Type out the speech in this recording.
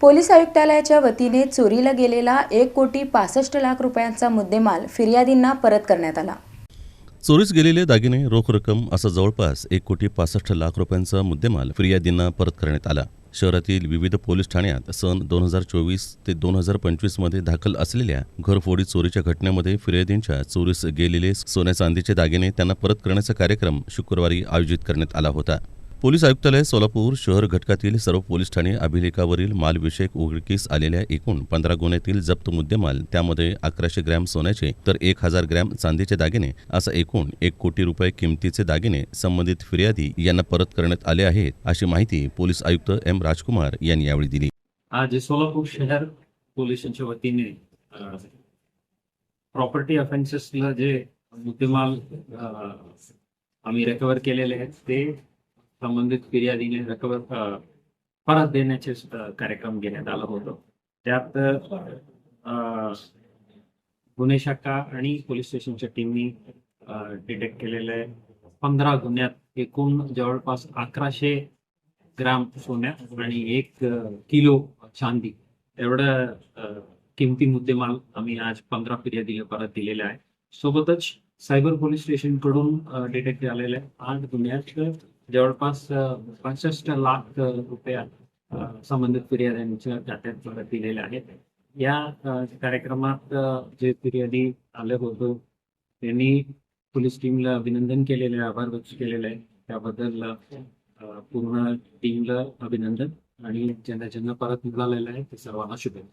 Police आयुक्तालयाच्या वतीने चोरीला गेलेला एक कोटी पासष्ट लाख रुपयांचा मुद्देमाल फिर्यादींना परत करण्यात आला. चोरीस गेलेले दागिने रोख रक्कम असा जवळपास एक कोटी पासष्ट लाख रुपयांचा मुद्देमाल फिर्यादींना परत करण्यात आला. शहरातील विविध पोलीस ठाण्यात सन दोन हजार चोवीस ते दोन हजार पंचवीसमध्ये दाखल असलेल्या घरफोडी चोरीच्या घटनेमध्ये फिर्यादींच्या चोरीस गेलेले सोन्या चांदीचे दागिने त्यांना परत करण्याचा कार्यक्रम शुक्रवारी आयोजित करण्यात आला होता. पोलीस आयुक्तालय सोलापूर शहर घटकातील सर्व पोलीस ठाणे अभिलेखावरील मालविषयक उघडकीस आलेल्या एकूण पंधरा गुन्ह्यातील जप्त मुद्देमाल त्यामध्ये अकराशे ग्रॅम सोन्याचे तर एक हजार ग्रॅम चांदीचे दागिने असा एकूण एक कोटी रुपये किमतीचे दागिने संबंधित फिर्यादी यांना परत करण्यात आले आहेत अशी माहिती पोलीस आयुक्त एम राजकुमार यांनी यावेळी दिली. आज सोलापूर शहर पोलिसांच्या वतीने प्रॉपर्टी ऑफेन्सेसला जे मुद्देमाल आम्ही रेकवर केलेले आहेत ते संबंधित फिर्यादीने रकवर परत देण्याचे कार्यक्रम घेण्यात आला होता. त्यात अ, गुन्हे शाखा आणि पोलीस स्टेशनच्या टीमनी डिटेक्ट केलेले पंधरा गुन्ह्यात एकूण जवळपास अकराशे ग्राम सोन्या आणि एक किलो चांदी. एवढं किमती मुद्देमाल आम्ही आज पंधरा फिर्यादीला परत दिलेले आहे. सोबतच सायबर पोलीस स्टेशनकडून डिटेक्ट झालेले आठ गुन्ह्यात जवळपास पासष्ट लाख रुपया संबंधित फिर्याद्यांच्या खात्यात दिलेल्या आहेत. या कार्यक्रमात जे फिर्यादी आले होतो त्यांनी पोलीस टीमला अभिनंदन केलेले आहे, आभार व्यक्त केलेले आहे. त्याबद्दल पूर्ण टीमला अभिनंदन आणि ज्यांना ज्यांना परत मिळालेलं आहे ते सर्वांना शुभेच्छा.